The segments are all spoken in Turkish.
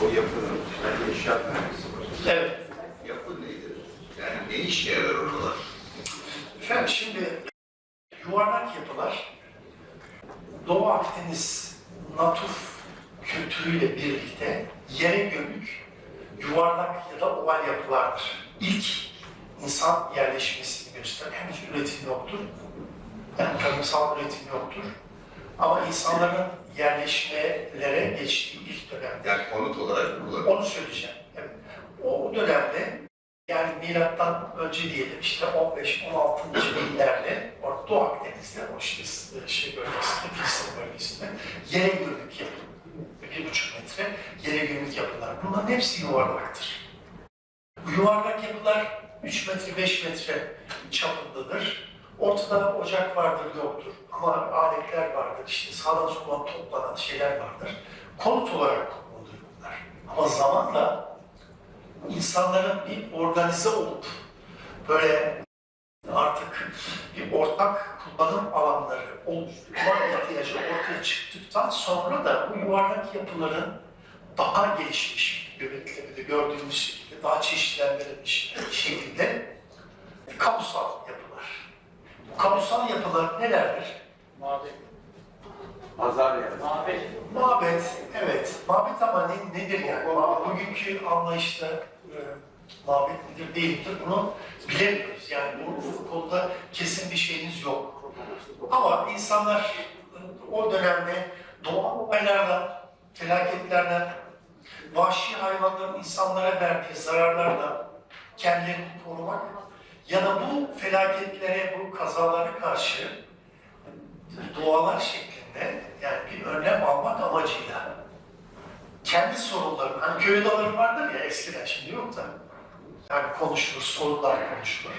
O yapının yani inşaat mühendisi var. Evet. Yapı nedir? Yani ne işe yarar oralar? Efendim şimdi yuvarlak yapılar Doğu Akdeniz natuf kültürüyle birlikte yere gömük yuvarlak ya da oval yapılardır. İlk insan yerleşmesini gösteren henüz üretim yoktur. Yani tarımsal üretim yoktur. Ama insanların yerleşmelere geçtiği ilk dönemde Yani konut olarak kullanılır. onu söyleyeceğim. Evet. O dönemde yani milattan önce diyelim işte 15-16. yıllarda orada Doğu Akdeniz'de o işte şey bölgesinde, Filistin bölgesinde yere gömük yapı. Bir buçuk metre yere gömük yapılar. Bunların hepsi yuvarlaktır. Bu yuvarlak yapılar 3 metre 5 metre çapındadır. Ortada ocak vardır yoktur ama aletler vardır işte sağdan soldan toplanan şeyler vardır. Konut olarak kullanılır bunlar. Ama zamanla insanların bir organize olup böyle artık bir ortak kullanım alanları oluşturma ihtiyacı ortaya çıktıktan sonra da bu yuvarlak yapıların daha gelişmiş göbekleri gördüğümüz şekilde daha çeşitlendirilmiş şekilde kamusal kamusal yapılar nelerdir? Mabet. Pazar yani. Mabet. Mabet, evet. Mabet ama ne, nedir yani? Ma- Bugünkü anlayışta e, mabet nedir değildir bunu bilemiyoruz. Yani bu, bu konuda kesin bir şeyimiz yok. Ama insanlar e, o dönemde doğal olaylardan, felaketlerden, vahşi hayvanların insanlara verdiği zararlardan kendilerini korumak ya da bu felaketlere, bu kazalara karşı dualar şeklinde yani bir önlem almak amacıyla kendi sorunları, hani köy odaları vardır ya eskiden şimdi yok da yani konuşulur, sorunlar konuşulur.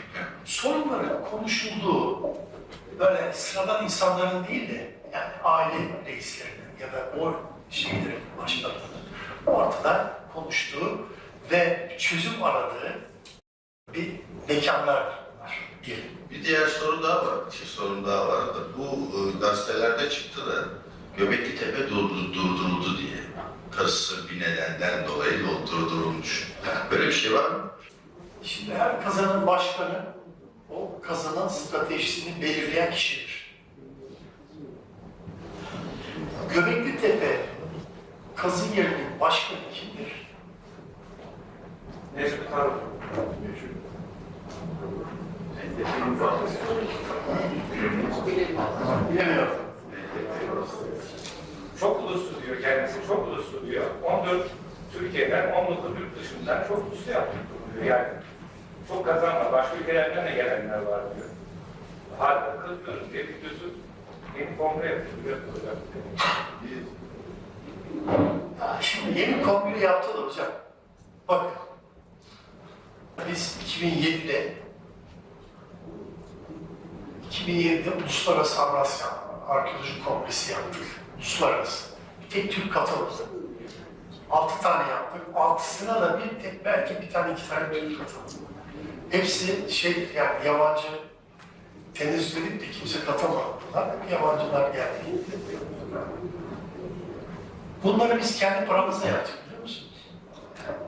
Sorunların konuşulduğu böyle sıradan insanların değil de yani aile reislerinin ya da o şeylerin başlarının ortada konuştuğu ve çözüm aradığı bir mekanlar bunlar diyelim. Bir diğer soru daha var. Bir şey sorun daha vardı. Bu e, gazetelerde çıktı da Göbekli Tepe durdu, durduruldu diye. Karısı bir nedenden dolayı durdurulmuş. Böyle bir şey var mı? Şimdi her kazanın başkanı o kazanın stratejisini belirleyen kişidir. Göbekli Tepe kazı yerinin başkanı kimdir? Necmi Tarık. Çok uluslu diyor kendisi, çok uluslu diyor. 14 Türkiye'den, 19 yurt dışından çok uluslu yaptık diyor. Yani çok kazan var. Başka ülkelerden de gelenler var diyor. Harika kızıyoruz diye videosu yeni kongre yapıyor. Şimdi yeni kongre yaptılar hocam. Bakın. Biz 2007'de 2007'de Uluslararası Avrasya Arkeoloji Kongresi yaptık. Uluslararası. Bir tek Türk katılmadı. Altı tane yaptık. Altısına da bir tek belki bir tane iki tane Türk katıldı. Hepsi şey yani yabancı tenezzül edip de kimse katılmadı. Yabancılar geldi. Bunları biz kendi paramızla yaptık biliyor musunuz?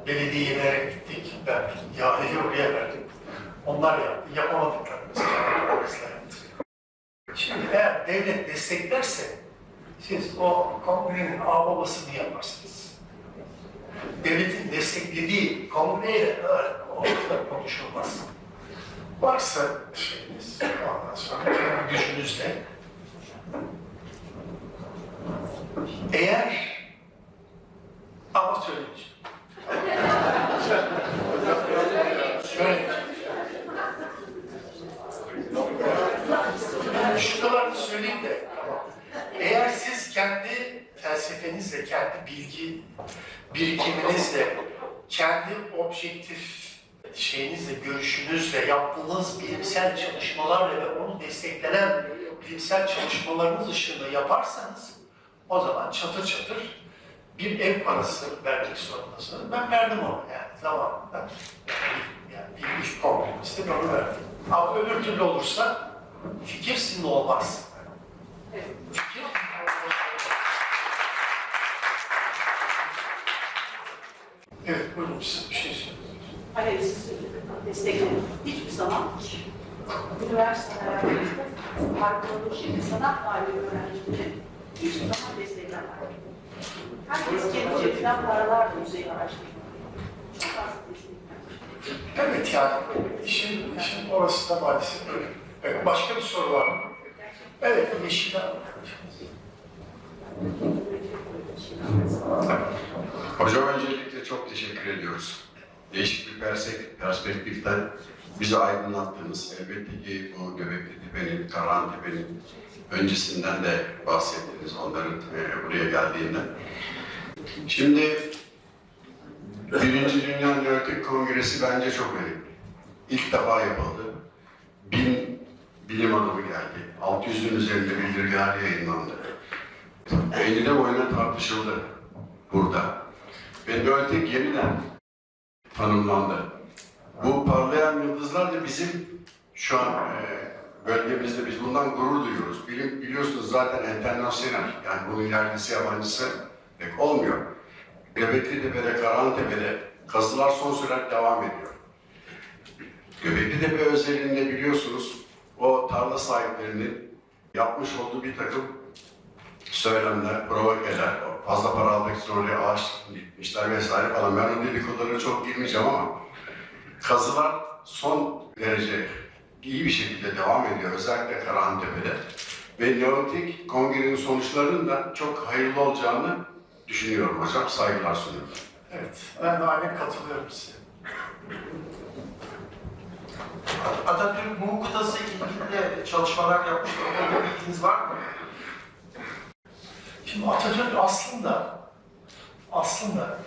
Belediyelere gittik, verdik, ihaleyi oraya verdik. Onlar yaptı, yapamadıklarımızı kendi paramızla yaptık. Şimdi eğer devlet desteklerse siz o kongrenin ağababasını yaparsınız. Devletin desteklediği kongreyle ortada konuşulmaz. Varsa şeyiniz, ondan sonra kendi gücünüzle eğer ama söylemeyeceğim. Şu kadarını söyleyeyim de. Eğer siz kendi felsefenizle, kendi bilgi birikiminizle, kendi objektif şeyinizle, görüşünüzle, yaptığınız bilimsel çalışmalarla ve onu desteklenen bilimsel çalışmalarınız ışığında yaparsanız o zaman çatır çatır bir ev parası vermek zorundasınız. Ben verdim onu yani zamanında. Yani bir üç kongremizde ben onu verdim. Ama öbür türlü olursa fikir sizinle olmaz. Fikir buyurun siz bir şey söyleyin. alevsiz destekledim. Hiçbir zaman üniversite hayatımızda arkeoloji ve sanat tarihi öğrencileri hiçbir zaman desteklenmedi. Herkes kendi cebinden paralarla müzeyi araştırdı. Çok fazla desteklenmiş. Evet yani işin, işin orası da maalesef öyle. Evet, başka bir soru var mı? Evet, Yeşil Hocam öncelikle çok teşekkür ediyoruz. Değişik bir perspektiften bizi aydınlattınız. Elbette ki bu Göbekli Tepe'nin, Karahan Tepe'nin öncesinden de bahsettiniz onların e, buraya geldiğinden. Şimdi Birinci Dünya Neolitik Kongresi bence çok önemli. İlk defa yapıldı. Bin bilim adamı geldi. 600'ün üzerinde bildirgeler yayınlandı. Enine boyuna tartışıldı burada. Ve Neolitik yeniden tanımlandı. Bu parlayan yıldızlar da bizim şu an e, bölgemizde biz bundan gurur duyuyoruz. Bilim biliyorsunuz zaten internasyonel. Yani bunun yerlisi yabancısı pek olmuyor. Göbekli Tepe'de, Karahantepe'de kazılar son sürat devam ediyor. Göbekli Tepe özelinde biliyorsunuz o tarla sahiplerinin yapmış olduğu bir takım söylemler, provokeler, fazla para almak için oraya ağaç dikmişler vesaire falan. Ben o dedikodulara çok girmeyeceğim ama kazılar son derece iyi bir şekilde devam ediyor. Özellikle Karahantepe'de. Ve Neolitik kongrenin sonuçlarının da çok hayırlı olacağını düşünüyorum hocam. Saygılar sunuyorum. Evet, ben de aynen katılıyorum size. Atatürk Muğ Kıtası ilgili çalışmalar yapmıştı. Onun bilginiz var mı? Şimdi Atatürk aslında aslında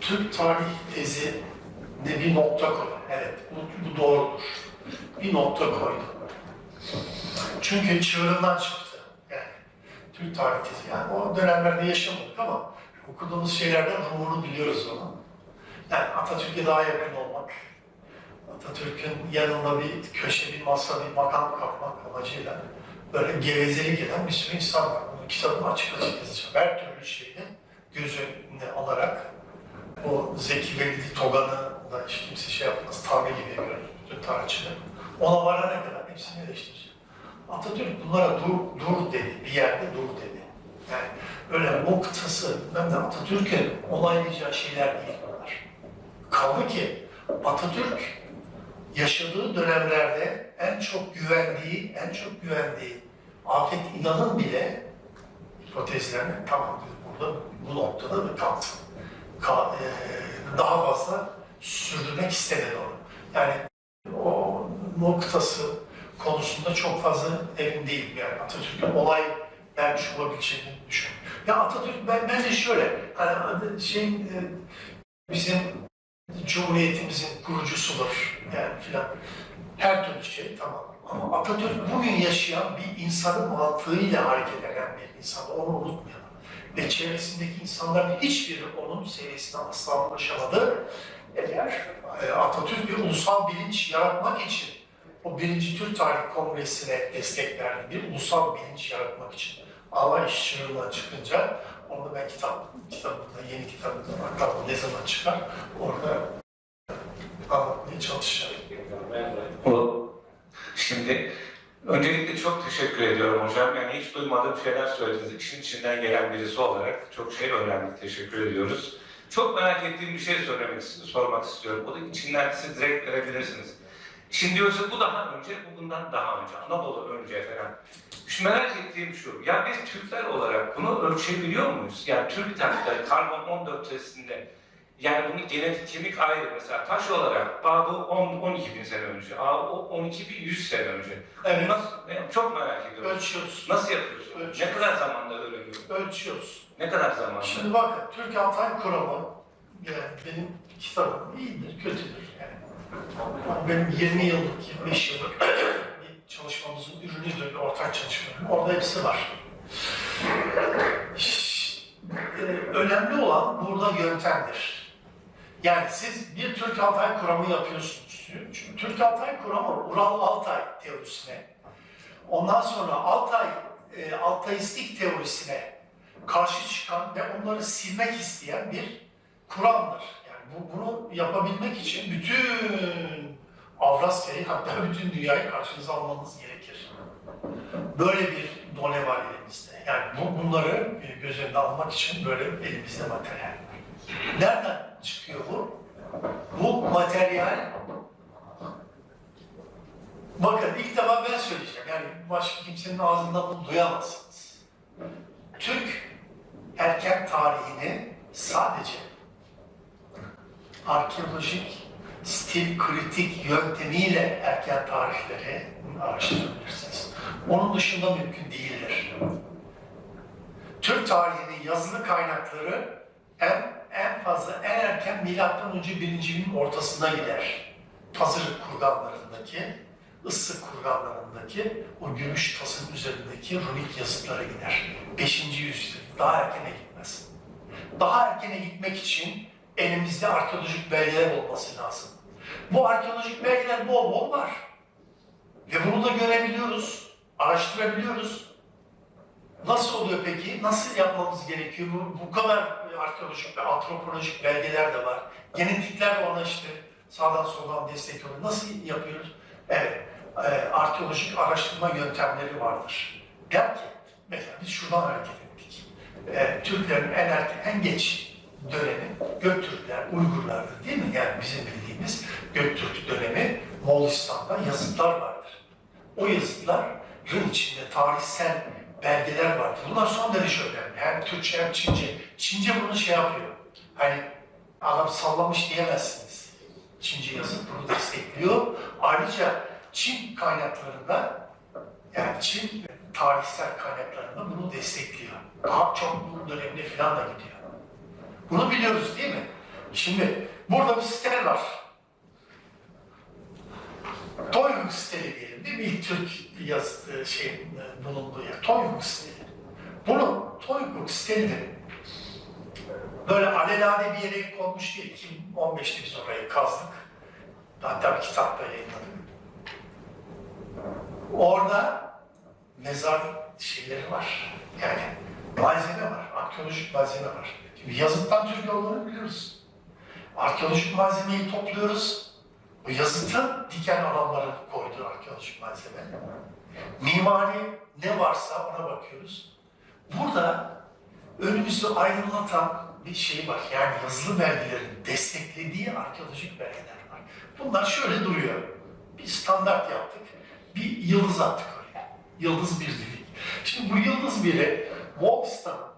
Türk tarih tezi de bir nokta koydu. Evet, bu, bu doğrudur. Bir nokta koydu. Çünkü çığırından çıktı. Yani Türk tarih tezi. Yani o dönemlerde yaşamadık ama okuduğumuz şeylerden ruhunu biliyoruz onu. Yani Atatürk'e daha yakın olmak, Atatürk'ün yanında bir köşe, bir masa, bir makam kapmak amacıyla böyle gevezelik eden bir sürü insan var. Bunu kitabımı açık açık yazacağım. Her türlü şeyi göz önüne alarak o Zeki Velidi Togan'ı da hiç kimse şey yapmaz, tabi gibi görür bütün tarihçiler. Ona varana kadar hepsini eleştireceğim. Atatürk bunlara dur, dur dedi, bir yerde dur dedi. Yani öyle o kıtası, ben de Atatürk'ün onaylayacağı şeyler değil bunlar. Kaldı ki Atatürk yaşadığı dönemlerde en çok güvendiği, en çok güvendiği Afet İnan'ın bile hipotezlerine tamam diyor, burada bu noktada da kaldı. Ka- eee, daha fazla sürdürmek istemedi onu. Yani o noktası konusunda çok fazla emin değilim yani Atatürk'ün olay vermiş olabileceğini düşünüyorum. Ya Atatürk ben, bence şöyle, hani şey e, bizim Cumhuriyetimizin kurucusudur yani filan. Her türlü şey tamam. Ama Atatürk bugün yaşayan bir insanın mantığıyla hareket eden bir insan. Onu unutmayalım. Ve çevresindeki insanların hiçbiri onun seviyesine asla ulaşamadı. Eğer e, Atatürk bir ulusal bilinç yaratmak için o birinci Türk Tarih Kongresi'ne destek verdi. Bir ulusal bilinç yaratmak için. Ama iş çığırından çıkınca onu ben kitap, kitabımda, yeni kitabımda bakalım ne zaman çıkar orada anlatmaya çalışacağım. O şimdi öncelikle çok teşekkür ediyorum hocam. Yani hiç duymadığım şeyler söylediniz. İşin içinden gelen birisi olarak çok şey öğrendik. Teşekkür ediyoruz. Çok merak ettiğim bir şey söylemek sormak istiyorum. O da içinden siz direkt verebilirsiniz. Şimdi diyorsa bu daha önce, bu bundan daha önce. Anadolu önce falan. Şu merak ettiğim şu, ya biz Türkler olarak bunu ölçebiliyor muyuz? Yani TÜBİTAK'ta karbon 14 testinde yani bunun genetik kimlik ayrı mesela taş olarak aa bu 10 12 bin sene önce, aa o 12 bin 100 sene önce. Evet. Nasıl, çok merak ediyorum. Ölçüyoruz. Nasıl yapıyorsun? Ölçüyoruz. Ne kadar zamanda öğreniyorsun? Ölçüyoruz. Ne kadar zamanda? Şimdi bakın Türk Altay Kuramı yani benim kitabım iyidir, kötüdür yani. Benim 20 yıllık, 25 yıllık çalışmamızın ürünüdür, ortak çalışma. Orada hepsi var. E, Önemli olan burada yöntemdir. Yani siz bir Türk Altay kuramı yapıyorsunuz. Çünkü Türk Altay kuramı Ural Altay teorisine, ondan sonra Altay e, Altayistik teorisine karşı çıkan ve onları silmek isteyen bir kuramdır. Yani bu, bunu yapabilmek için bütün Avrasya'yı hatta bütün dünyayı karşınıza almanız gerekir. Böyle bir done var elimizde. Yani bu, bunları e, göz önüne almak için böyle elimizde materyal var. Nereden çıkıyor bu? Bu materyal Bakın ilk defa ben söyleyeceğim. Yani başka kimsenin ağzından bunu duyamazsınız. Türk erken tarihini sadece arkeolojik stil kritik yöntemiyle erken tarihleri araştırabilirsiniz. Onun dışında mümkün değildir. Türk tarihinin yazılı kaynakları en, en fazla en erken milattan önce birinci ortasına gider. Pazarık kurganlarındaki, ıslık kurganlarındaki o gümüş tasın üzerindeki runik yazıtlara gider. 5. yüzyıl daha erkene gitmez. Daha erkene gitmek için elimizde arkeolojik belgeler olması lazım. Bu arkeolojik belgeler bol bol var. Ve bunu da görebiliyoruz, araştırabiliyoruz. Nasıl oluyor peki? Nasıl yapmamız gerekiyor? Bu, bu kadar arkeolojik ve antropolojik belgeler de var. Genetikler de ona işte sağdan soldan destek oluyor. Nasıl yapıyoruz? Evet, e, arkeolojik araştırma yöntemleri vardır. Der ki, mesela biz şuradan hareket ettik. E, Türklerin en erken, en geç dönemi Göktürkler, Uygurlardır değil mi? Yani bizim bildiğimiz Göktürk dönemi Moğolistan'da yazıtlar vardır. O yazıtların içinde tarihsel belgeler vardır. Bunlar son derece önemli. Hem Türkçe hem Çince. Çince bunu şey yapıyor. Hani adam sallamış diyemezsiniz. Çince yazıt bunu destekliyor. Ayrıca Çin kaynaklarında yani Çin tarihsel kaynaklarında bunu destekliyor. Daha çok bunun dönemine falan da gidiyor. Bunu biliyoruz değil mi? Şimdi burada bir site var. Toyhuk siteli diyelim değil mi? İlk Türk yazı şey e, bulunduğu yer. Toyhuk siteli. Bunu Toyhuk siteli böyle alelade bir yere konmuş değil. 2015'te biz orayı kazdık. Hatta bir kitapta yayınladık. Orada mezar şeyleri var. Yani malzeme var, arkeolojik malzeme var. Şimdi yazıttan Türk olduğunu biliyoruz. Arkeolojik malzemeyi topluyoruz. Bu yazıtın diken adamların koyduğu arkeolojik malzeme. Mimari ne varsa ona bakıyoruz. Burada önümüzü aydınlatan bir şey var. Yani yazılı belgelerin desteklediği arkeolojik belgeler var. Bunlar şöyle duruyor. Bir standart yaptık. Bir yıldız attık oraya. Yıldız bir dedik. Şimdi bu yıldız biri Moğolistan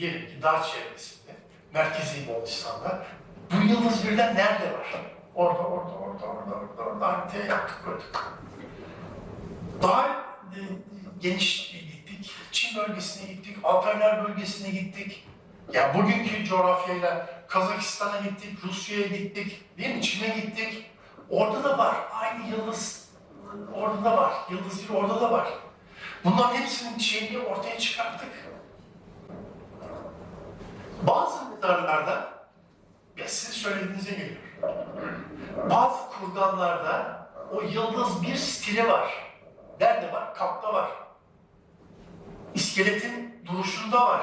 diyelim ki dar çevresinde, merkezi Moğolistan'da bu yıldız birden nerede var? Orada, orada, orada, orada, orada, orada haritaya yaptık koyduk. Daha e, geniş gittik. Çin bölgesine gittik, Altaylar bölgesine gittik. Ya bugünkü coğrafyayla Kazakistan'a gittik, Rusya'ya gittik, değil mi? Çin'e gittik. Orada da var. Aynı yıldız orada da var. Yıldız bir orada da var. Bunların hepsinin şeyini ortaya çıkarttık. Bazı mezarlarda, ya sizin söylediğinize geliyor. Bazı kurganlarda o yıldız bir stili var. Nerede var? Kapta var. İskeletin duruşunda var.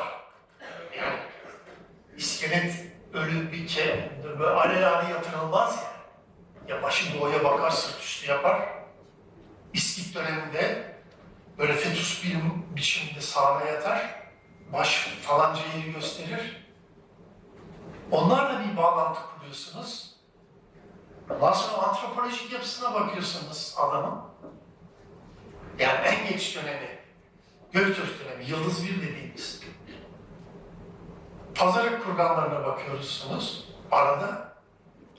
Yani iskelet ölü bir ke, böyle alelade yatırılmaz ya. Ya başı doğuya bakar, sırt üstü yapar. İskit döneminde böyle fetüs bir biçimde sağına yatar. Baş falanca yeri gösterir. Onlarla bir bağlantı kuruyorsunuz. Ondan sonra antropolojik yapısına bakıyorsunuz adamın. Yani en geç dönemi, Göktürk dönemi, Yıldız Bir dediğimiz. Pazarık kurganlarına bakıyorsunuz. Arada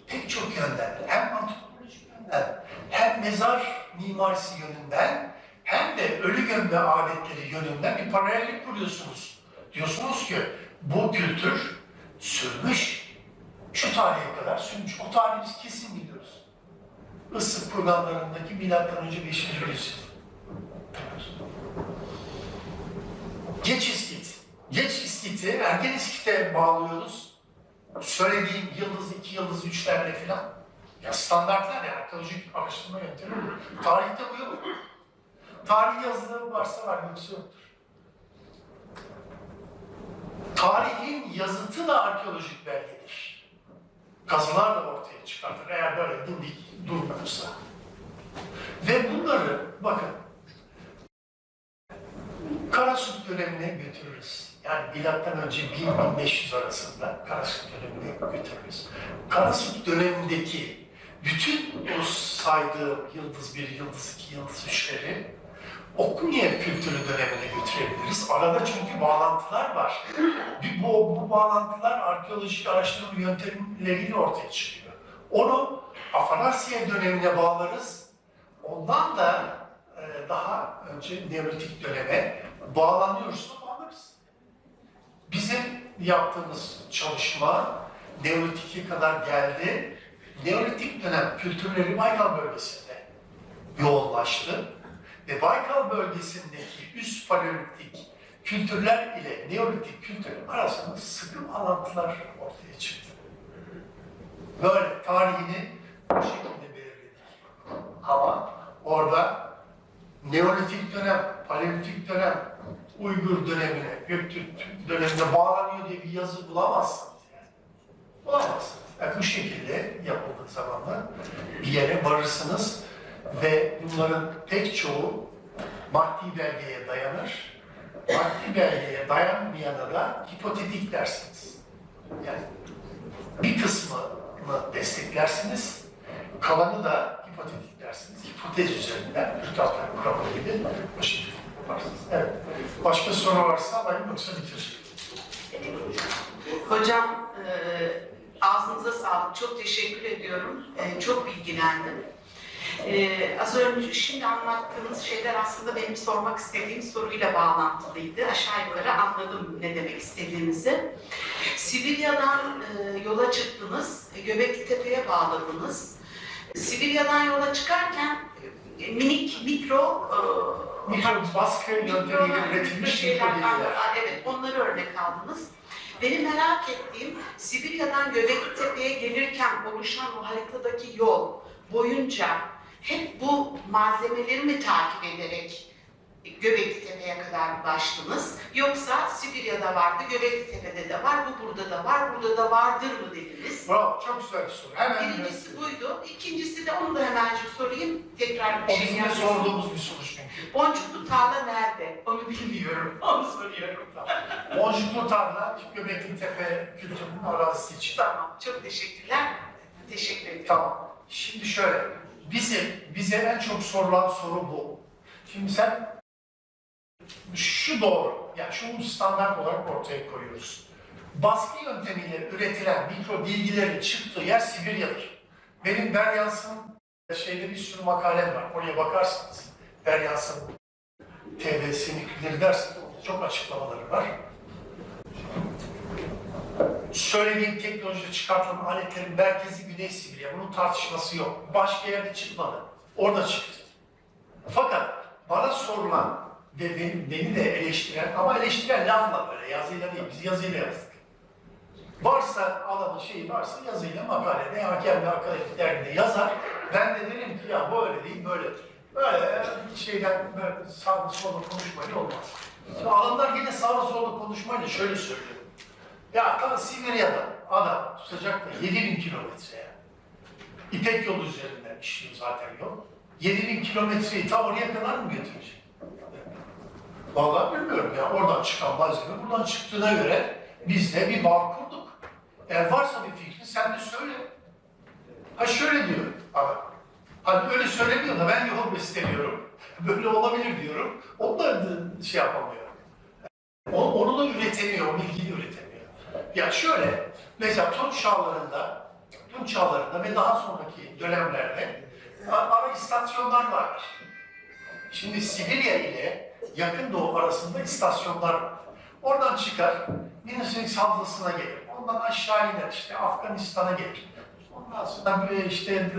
pek çok yönden, hem antropolojik yönden, hem mezar mimarisi yönünden, hem de ölü gömbe adetleri yönünden bir paralellik kuruyorsunuz. Diyorsunuz ki bu kültür sürmüş, şu tarihe kadar sürmüş. O tarihi biz kesin biliyoruz. Isık kurganlarındaki milattan önce 5. yüzyıl. Geç İskit. Geç İskit'i erken İskit'e bağlıyoruz. Söylediğim yıldız, iki yıldız, üçlerle filan. Ya standartlar ya, arkeolojik araştırma yöntemi. Tarihte bu yok. Tarih yazıları varsa var, yoksa yoktur. Yazıtı da arkeolojik belgedir. kazılarla ortaya çıkartır eğer böyle dimdik durmuyorsa. Ve bunları bakın Karasut dönemine götürürüz. Yani milattan önce 1000-1500 arasında Karasut dönemine götürürüz. Karasut dönemindeki bütün o saydığım yıldız bir, yıldız iki, yıldız üçleri Okunyev kültürü dönemine götürebiliriz. Arada çünkü bağlantılar var. Bir, bu, bu bağlantılar arkeolojik araştırma yöntemleriyle ortaya çıkıyor. Onu Afanasyev dönemine bağlarız. Ondan da e, daha önce Neolitik döneme bağlanıyorsa bağlarız. Bizim yaptığımız çalışma Neolitik'e kadar geldi. Neolitik dönem kültürleri Baykal bölgesinde yoğunlaştı. Ve Baykal bölgesindeki üst paleolitik kültürler ile Neolitik kültürün arasında sıkı bağlantılar ortaya çıktı. Böyle tarihini bu şekilde belirledik. Ama orada Neolitik dönem, Paleolitik dönem, Uygur dönemine, Göktürk dönemine bağlanıyor diye bir yazı bulamazsınız yani. Bulamazsınız. Yani bu şekilde yapıldığı zaman da bir yere varırsınız ve bunların pek çoğu maddi belgeye dayanır. Maddi belgeye dayanmayana da hipotetik dersiniz. Yani bir kısmını desteklersiniz, kalanı da hipotetik dersiniz. Hipotez üzerinden müteahhitler kuramı gibi bu şekilde yaparsınız. Evet. Başka soru varsa alayım yoksa bitir. Hocam e, ağzınıza sağlık. Çok teşekkür ediyorum. E, çok bilgilendim. E, az önce şimdi anlattığınız şeyler aslında benim sormak istediğim soruyla bağlantılıydı. Aşağı yukarı anladım ne demek istediğinizi. Sibirya'dan e, yola çıktınız, Göbekli Tepe'ye bağladınız. Sibirya'dan yola çıkarken e, minik, mikro e, Mikro baskı yöntemiyle üretilmiş şeyler mikro bilgiler. var. Evet, onları örnek aldınız. Benim merak ettiğim Sibirya'dan Göbekli Tepe'ye gelirken oluşan o haritadaki yol boyunca hep bu malzemeleri mi takip ederek Göbekli Tepe'ye kadar ulaştınız? Yoksa Sibirya'da vardı, Göbekli Tepe'de de var, bu burada da var, burada da vardır mı dediniz? Bravo, çok güzel bir soru. Hemen Birincisi buydu. İkincisi de onu da hemencik sorayım. Tekrar bir şey bizim sorduğumuz bir soru çünkü. Boncuklu tarla nerede? Onu bilmiyorum. Onu soruyorum. Boncuklu tarla, Göbekli Tepe kültürünün arazisi için. Tamam. Çok teşekkürler. Teşekkür ederim. Tamam. Şimdi şöyle, bize, bize en çok sorulan soru bu. Şimdi sen şu doğru, yani şunu standart olarak ortaya koyuyoruz. Baskı yöntemiyle üretilen mikro bilgilerin çıktığı yer Sibirya'dır. Benim Beryans'ın şeyde bir sürü makalem var, oraya bakarsanız. Beryans'ın TV'sini orada çok açıklamaları var. Söylediğim teknolojide çıkartılan aletlerin merkezi Güney Sibirya. Bunun tartışması yok. Başka yerde çıkmadı. Orada çıktı. Fakat bana sorulan ve beni, beni de eleştiren ama eleştiren lafla böyle yazıyla değil. Biz yazıyla yazdık. Varsa alanın şeyi varsa yazıyla makalede hakemde akademik dergide yazar. Ben de derim ki ya bu öyle değil böyledir. Böyle şeyden böyle sağda solda konuşmayla olmaz. Şimdi adamlar yine sağda solda konuşmayla şöyle söylüyor. Ya ta Sibirya'da adam tutacak da 7000 kilometre ya. İpek yolu üzerinden işliyor zaten yol. 7000 kilometreyi ta oraya kadar mı götürecek? Vallahi bilmiyorum ya. Oradan çıkan malzeme buradan çıktığına göre biz de bir bağ kurduk. Eğer varsa bir fikrin sen de söyle. Ha şöyle diyor adam. Hani öyle söylemiyor da ben yol besleniyorum. Böyle olabilir diyorum. Onu da şey yapamıyor. Onu da üretemiyor, o bilgiyi üretemiyor. Ya şöyle, mesela Tunç çağlarında, Tunç çağlarında ve daha sonraki dönemlerde ara istasyonlar vardır. Şimdi Sibirya ile yakın doğu arasında istasyonlar var. Oradan çıkar, Minnesota havzasına gelir. Ondan aşağı iner işte Afganistan'a gelir. Ondan sonra işte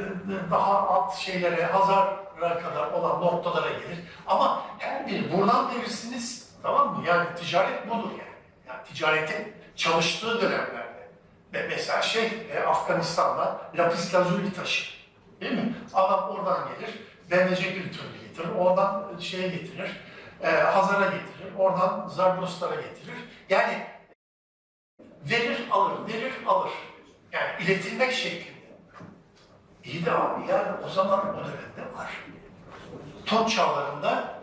daha alt şeylere, Hazar'a kadar olan noktalara gelir. Ama her biri buradan verirsiniz, tamam mı? Yani ticaret budur yani. Yani ticaretin çalıştığı dönemlerde. Ve mesela şey, e, Afganistan'da lapis lazuli taşı. Değil mi? Adam oradan gelir, BMC kültürünü getirir, oradan şeye getirir, e, Hazar'a getirir, oradan Zagros getirir. Yani verir alır, verir alır. Yani iletilmek şeklinde. İyi de abi yani o zaman o dönemde var. Ton çağlarında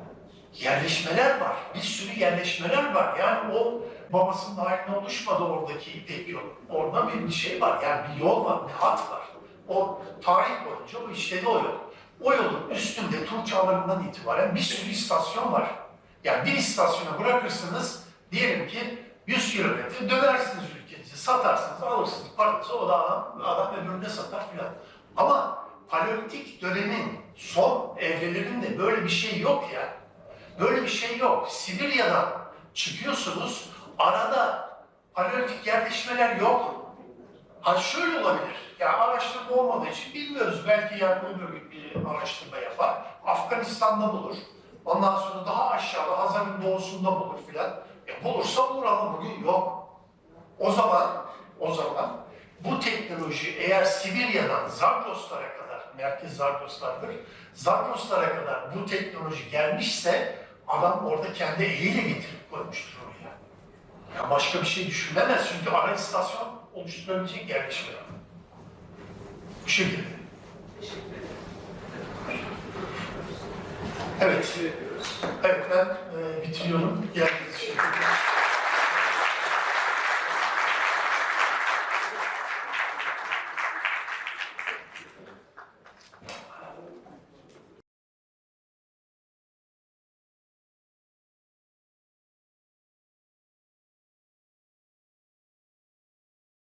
yerleşmeler var. Bir sürü yerleşmeler var. Yani o babasının haline oluşmadı oradaki İpek yolu. Orada bir şey var. Yani bir yol var, bir hat var. O tarih boyunca o işledi o yol. O yolun üstünde Tur çağlarından itibaren bir sürü istasyon var. Yani bir istasyona bırakırsınız, diyelim ki 100 kilometre dönersiniz ülkenizi, satarsınız, alırsınız paranızı, o da adam, adam öbürüne satar filan. Ama paleolitik dönemin son evrelerinde böyle bir şey yok ya. Böyle bir şey yok. Sibirya'dan çıkıyorsunuz, arada paleolitik yerleşmeler yok. Ha şöyle olabilir. Ya araştırma olmadığı için bilmiyoruz. Belki öbür gün bir araştırma yapar. Afganistan'da bulur. Ondan sonra daha aşağıda Hazar'ın doğusunda bulur filan. E bulursa bulur ama bugün yok. O zaman, o zaman bu teknoloji eğer Sibirya'dan Zagroslara kadar, merkez Zagroslardır, Zagroslara kadar bu teknoloji gelmişse adam orada kendi eliyle getirip koymuştur. Ya başka bir şey düşünülemez çünkü ara istasyon oluşturabilecek yerleşme yok. Bu şekilde. Evet. Evet ben e, bitiriyorum. Geldiğiniz için.